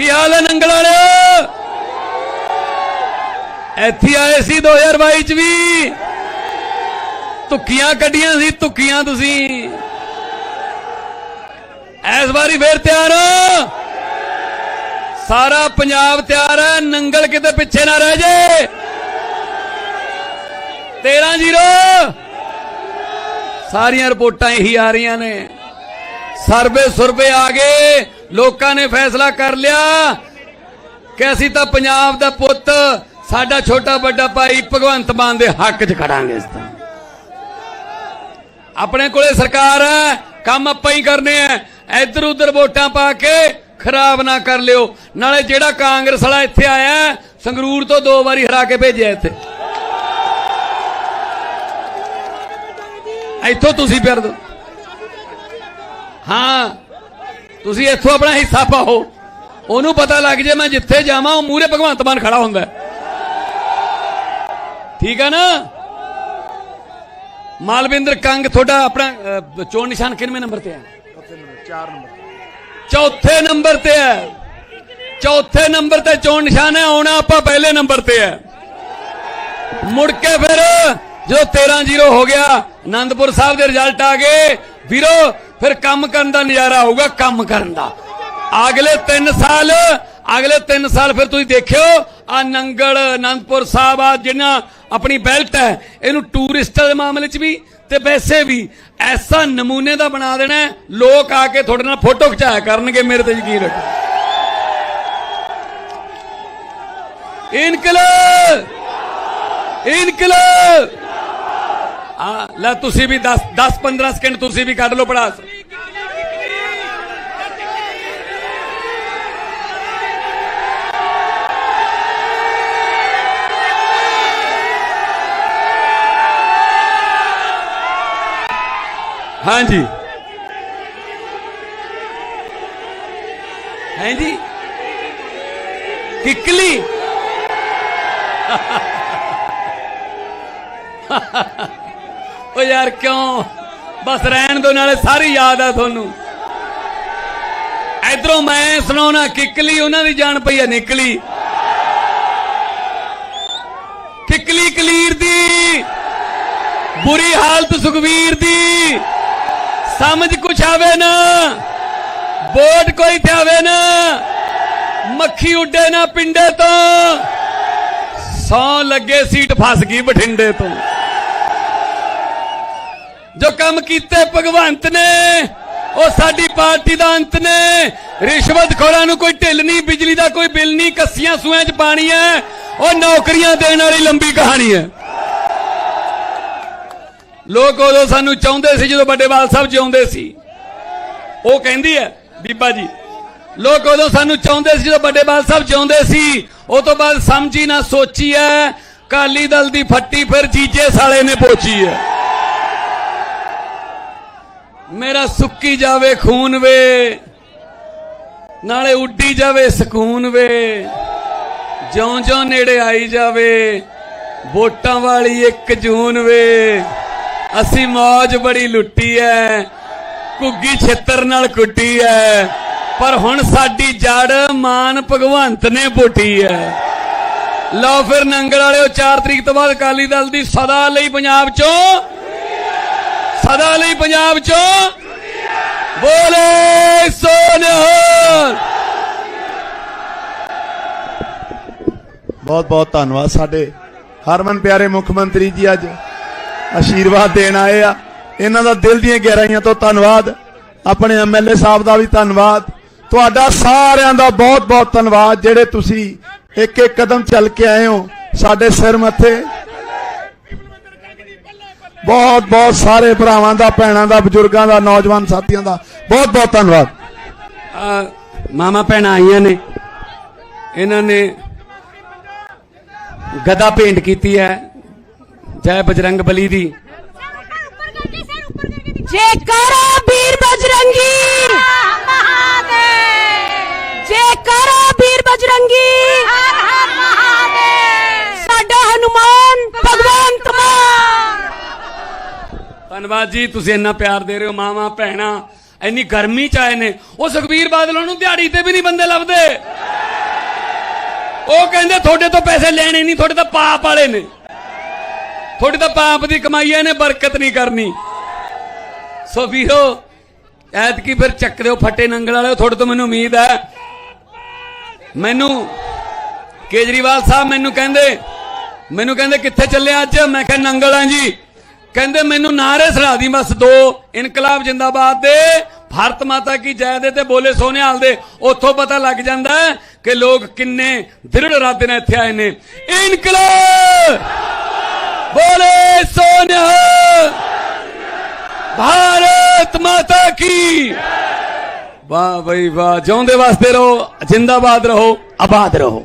ਕੀ ਹਾਲ ਹੈ ਨੰਗਲ ਵਾਲਿਓ? ਇੱਥੇ ਆਏ ਸੀ 2022 ਚ ਵੀ। ਧੁੱਕੀਆਂ ਕੱਢੀਆਂ ਸੀ, ਧੁੱਕੀਆਂ ਤੁਸੀਂ। ਇਸ ਵਾਰੀ ਫੇਰ ਤਿਆਰ ਹੋ। ਸਾਰਾ ਪੰਜਾਬ ਤਿਆਰ ਹੈ, ਨੰਗਲ ਕਿਤੇ ਪਿੱਛੇ ਨਾ ਰਹਿ ਜੇ। 13 ਜ਼ੀਰੋ। ਸਾਰੀਆਂ ਰਿਪੋਰਟਾਂ ਇਹੀ ਆ ਰਹੀਆਂ ਨੇ। ਸਰਵੇ ਸੁਰਵੇ ਆ ਗਏ। ਲੋਕਾਂ ਨੇ ਫੈਸਲਾ ਕਰ ਲਿਆ ਕਿ ਅਸੀਂ ਤਾਂ ਪੰਜਾਬ ਦਾ ਪੁੱਤ, ਸਾਡਾ ਛੋਟਾ ਵੱਡਾ ਭਾਈ ਭਗਵੰਤ ਮਾਨ ਦੇ ਹੱਕ 'ਚ ਖੜਾਂਗੇ ਇਸ ਤਾਂ ਆਪਣੇ ਕੋਲੇ ਸਰਕਾਰ ਹੈ, ਕੰਮ ਆਪਾਂ ਹੀ ਕਰਨੇ ਆ ਇੱਧਰ ਉੱਧਰ ਵੋਟਾਂ ਪਾ ਕੇ ਖਰਾਬ ਨਾ ਕਰ ਲਿਓ। ਨਾਲੇ ਜਿਹੜਾ ਕਾਂਗਰਸ ਵਾਲਾ ਇੱਥੇ ਆਇਆ, ਸੰਗਰੂਰ ਤੋਂ ਦੋ ਵਾਰੀ ਹਰਾ ਕੇ ਭੇਜਿਆ ਇੱਥੇ। ਇੱਥੋਂ ਤੁਸੀਂ ਪਿਆਰ ਦਿਓ। ਹਾਂ। ਤੁਸੀਂ ਇੱਥੋਂ ਆਪਣਾ ਹਿੱਸਾ ਪਾਓ। ਉਹਨੂੰ ਪਤਾ ਲੱਗ ਜੇ ਮੈਂ ਜਿੱਥੇ ਜਾਵਾਂ ਉਹ ਮੂਰੇ ਭਗਵੰਤ ਮਾਨ ਖੜਾ ਹੁੰਦਾ। ਠੀਕ ਹੈ ਨਾ? ਮਾਲਵਿੰਦਰ ਕੰਗ ਤੁਹਾਡਾ ਆਪਣਾ ਚੋਣ ਨਿਸ਼ਾਨ ਕਿੰਨਵੇਂ ਨੰਬਰ ਤੇ ਹੈ? ਚੌਥੇ ਨੰਬਰ ਤੇ। ਹੈ। ਚੌਥੇ ਨੰਬਰ ਤੇ ਚੋਣ ਨਿਸ਼ਾਨ ਹੈ ਆਉਣਾ ਆਪਾਂ ਪਹਿਲੇ ਨੰਬਰ ਤੇ ਹੈ। ਮੁੜ ਕੇ ਫਿਰ ਜਦੋਂ 13-0 ਹੋ ਗਿਆ ਆਨੰਦਪੁਰ ਸਾਹਿਬ ਦੇ ਰਿਜ਼ਲਟ ਆ ਗਏ। ਵੀਰੋ ਫਿਰ ਕੰਮ ਕਰਨ ਦਾ ਨਜ਼ਾਰਾ ਆਊਗਾ ਕੰਮ ਕਰਨ ਦਾ। ਅਗਲੇ 3 ਸਾਲ, ਅਗਲੇ 3 ਸਾਲ ਫਿਰ ਤੁਸੀਂ ਦੇਖਿਓ, ਆ ਨੰਗਲ, ਅਨੰਦਪੁਰ ਸਾਹਿਬ, ਆ ਜਿਹਨਾਂ ਆਪਣੀ ਬੈਲਟ ਹੈ, ਇਹਨੂੰ ਟੂਰਿਸਟਾਂ ਦੇ ਮਾਮਲੇ 'ਚ ਵੀ ਤੇ ਵੈਸੇ ਵੀ ਐਸਾ ਨਮੂਨੇ ਦਾ ਬਣਾ ਦੇਣਾ ਲੋਕ ਆ ਕੇ ਤੁਹਾਡੇ ਨਾਲ ਫੋਟੋ ਖਿਚਾਇਆ ਕਰਨਗੇ ਮੇਰੇ ਤੇ ਯਕੀਨ ਰੱਖੋ। ਇਨਕਲਾਬ! ਇਨਕਲਾਬ! ਆ, ਲੈ ਤੁਸੀਂ ਵੀ 10 10 15 ਸਕਿੰਟ ਤੁਸੀਂ ਵੀ ਕੱਢ ਲਓ ਪੜਾਸ ਹਾਂਜੀ। ਹਾਂਜੀ। ਕਿਕਲੀ। ਓ ਯਾਰ ਕਿਉਂ? ਬਸ ਰਹਿਣ ਦੋ ਨਾਲੇ ਸਾਰੀ ਯਾਦ ਆ ਤੁਹਾਨੂੰ। ਇਧਰੋਂ ਮੈਂ ਸੁਣਾਉਣਾ, ਕਿਕਲੀ ਉਹਨਾਂ ਦੀ ਜਾਨ ਪਈ ਆ, ਨਿਕਲੀ। ਕਿਕਲੀ ਕਲੀਰ ਦੀ, ਬੁਰੀ ਹਾਲਤ ਸੁਖਵੀਰ ਦੀ। ਸਮਝ ਕੁਛ ਆਵੇ ਨਾ, ਵੋਟ ਕੋਈ ਤੇ ਆਵੇ ਨਾ, ਮੱਖੀ ਉੱਡੇ ਨਾ ਪਿੰਡੇ ਤੋਂ, ਸੌ ਲੱਗੇ ਸੀਟ ਫਸ ਗਈ ਬਠਿੰਡੇ ਤੋਂ। ਜੋ ਕੰਮ ਕੀਤੇ ਭਗਵੰਤ ਨੇ, ਉਹ ਸਾਡੀ ਪਾਰਟੀ ਦਾ ਅੰਤ ਨੇ। ਰਿਸ਼ਵਤ ਖੋਰਾਂ ਨੂੰ ਕੋਈ ਢਿੱਲ ਨਹੀਂ, ਬਿਜਲੀ ਦਾ ਕੋਈ ਬਿੱਲ ਨਹੀਂ, ਕੱਸੀਆਂ ਸੂਆਂ 'ਚ ਪਾਣੀ ਹੈ, ਉਹ ਨੌਕਰੀਆਂ ਦੇਣ ਵਾਲੀ ਲੰਬੀ ਕਹਾਣੀ ਹੈ। ਲੋਕ ਉਦੋਂ ਸਾਨੂੰ ਚਾਹੁੰਦੇ ਸੀ ਜਦੋਂ ਵੱਡੇ ਬਾਲ ਸਾਹਿਬ ਜਿਉਂਦੇ ਸੀ। ਉਹ ਕਹਿੰਦੀ ਹੈ, ਬੀਬਾ ਜੀ, ਲੋਕ ਉਦੋਂ ਸਾਨੂੰ ਚਾਹੁੰਦੇ ਸੀ ਜਦੋਂ ਵੱਡੇ ਬਾਲ ਸਾਹਿਬ ਜਿਉਂਦੇ ਸੀ। ਉਹ ਤੋਂ ਬਾਅਦ ਸਮਝੀ ਨਾ ਸੋਚੀ ਹੈ ਕਾਲੀ ਦਲ ਦੀ ਫੱਟੀ ਫਿਰ ਜੀਜੇ ਸਾਲੇ ਨੇ ਪੋਚੀ ਹੈ। ਮੇਰਾ ਸੁੱਕੀ ਜਾਵੇ ਖੂਨ ਵੇ, ਨਾਲੇ ਉੱਡੀ ਜਾਵੇ ਸਕੂਨ ਵੇ। ਜਿਉਂ-ਜਿਉਂ ਨੇੜੇ ਆਈ ਜਾਵੇ, ਵੋਟਾਂ ਵਾਲੀ 1 ਜੂਨ ਵੇ। ਅਸੀਂ ਮौज ਬੜੀ ਲੁੱਟੀ ਐ। ਕੁੱਗੀ ਛਿੱਤਰ ਨਾਲ ਕੁੱਟੀ ਐ। ਪਰ ਹੁਣ ਸਾਡੀ ਜੜ ਮਾਨ ਭਗਵੰਤ ਨੇ ਪੁੱਟੀ ਐ। ਲਓ ਫਿਰ ਨੰਗਲ ਵਾਲਿਓ 4 ਤਰੀਕ ਤੋਂ ਬਾਅਦ ਅਕਾਲੀ ਦਲ ਦੀ ਸਦਾ ਲਈ ਪੰਜਾਬ ਚੋਂ। ਸਦਾ ਲਈ ਪੰਜਾਬ ਚੋਂ। ਬੋਲੇ ਸੋਨਿਹਾਲ ਬਹੁਤ ਬਹੁਤ ਧੰਨਵਾਦ ਸਾਡੇ ਹਰਮਨ ਪਿਆਰੇ ਮੁੱਖ ਮੰਤਰੀ ਜੀ ਅੱਜ। ਆਸ਼ੀਰਵਾਦ ਦੇਣ ਆਏ ਆ। ਇਹਨਾਂ ਦਾ ਦਿਲ ਦੀਆਂ ਗਹਿਰਾਈਆਂ ਤੋਂ ਧੰਨਵਾਦ। ਆਪਣੇ ਐਮਐਲਏ ਸਾਹਿਬ ਦਾ ਵੀ ਧੰਨਵਾਦ। ਤੁਹਾਡਾ ਸਾਰਿਆਂ ਦਾ ਬਹੁਤ ਬਹੁਤ ਧੰਨਵਾਦ ਜਿਹੜੇ ਤੁਸੀਂ ਇੱਕ ਇੱਕ ਕਦਮ ਚੱਲ ਕੇ ਆਏ ਹੋ ਸਾਡੇ ਸਿਰ ਮੱਥੇ। ਬਹੁਤ ਬਹੁਤ ਸਾਰੇ ਭਰਾਵਾਂ ਦਾ ਭੈਣਾਂ ਦਾ ਬਜ਼ੁਰਗਾਂ ਦਾ ਨੌਜਵਾਨ ਸਾਥੀਆਂ ਦਾ ਬਹੁਤ ਬਹੁਤ ਧੰਨਵਾਦ। ਆ, ਮਾਮਾ ਭੈਣਾਂ ਆਈਆਂ ਨੇ। ਇਹਨਾਂ ਨੇ ਗਦਾ ਭੇਂਟ ਕੀਤੀ ਹੈ। ਜੈ ਬਜਰੰਗ ਬਲੀ ਦੀ। ਜੇਕਰਾ ਵੀਰ ਬਜਰੰਗੀ। ਜੇਕਰਾ ਵੀਰ ਬਜਰੰਗੀ। ਸਾਡਾ ਹਨੂਮਾਨ ਭਗਵੰਤ ਮਾਨ। ਧੰਨਵਾਦ ਜੀ ਤੁਸੀਂ ਇੰਨਾ ਪਿਆਰ ਦੇ ਰਹੇ ਹੋ ਮਾਵਾ ਭੈਣਾ। ਇੰਨੀ ਗਰਮੀ ਚ ਆਏ ਨੇ। ਉਹ ਸੁਖਬੀਰ ਬਾਦਲ ਨੂੰ ਦਿਹਾੜੀ ਤੇ ਵੀ ਨਹੀਂ ਬੰਦੇ ਲੱਭਦੇ। ਉਹ ਕਹਿੰਦੇ ਤੁਹਾਡੇ ਤੋਂ ਪੈਸੇ ਲੈਣੇ ਨਹੀਂ ਤੁਹਾਡੇ ਤਾਂ ਪਾਪ ਵਾਲੇ ਨੇ। ਤੁਹਾਡੀ ਤਾਂ ਪਾਪ ਦੀ ਕਮਾਈ ਇਹਨੇ ਬਰਕਤ ਨਹੀਂ ਕਰਨੀ। ਸੋ ਵੀਰੋ, ਐਤਕੀ ਫਿਰ ਚੱਕ ਦਿਓ ਫੱਟੇ ਨੰਗਲ ਵਾਲਿਓ ਤੁਹਾਡੇ ਤੋਂ ਮੈਨੂੰ ਉਮੀਦ ਹੈ। ਮੈਨੂੰ ਕੇਜਰੀਵਾਲ ਸਾਹਿਬ ਮੈਨੂੰ ਕਹਿੰਦੇ ਮੈਨੂੰ ਕਹਿੰਦੇ ਕਿੱਥੇ ਚੱਲੇ ਅੱਜ? ਮੈਂ ਕਿਹਾ ਨੰਗਲਾਂ ਜੀ। ਕਹਿੰਦੇ ਮੈਨੂੰ ਨਾਰੇ ਸੁਣਾ ਦੀ ਬਸ ਦੋ, ਇਨਕਲਾਬ ਜਿੰਦਾਬਾਦ ਦੇ, ਭਾਰਤ ਮਾਤਾ ਕੀ ਜੈ ਦੇ ਤੇ ਬੋਲੇ ਸੋਨਿਹਾਲ ਦੇ। ਉੱਥੋਂ ਪਤਾ ਲੱਗ ਜਾਂਦਾ ਕਿ ਲੋਕ ਕਿੰਨੇ ਦ੍ਰਿੜ ਇਰਾਦੇ ਨਾਲ ਇੱਥੇ ਆਏ ਨੇ। ਇਨਕਲਾਬ! ਬੋਲੇ ਸੋਨਿਹਾਲ ਭਾਰਤ ਮਾਤਾ ਕੀ ਵਾਹ ਬਈ ਵਾਹ ਜਿਉਂਦੇ ਵਾਸਤੇ ਰਹੋ ਜਿੰਦਾਬਾਦ ਰਹੋ ਆਬਾਦ ਰਹੋ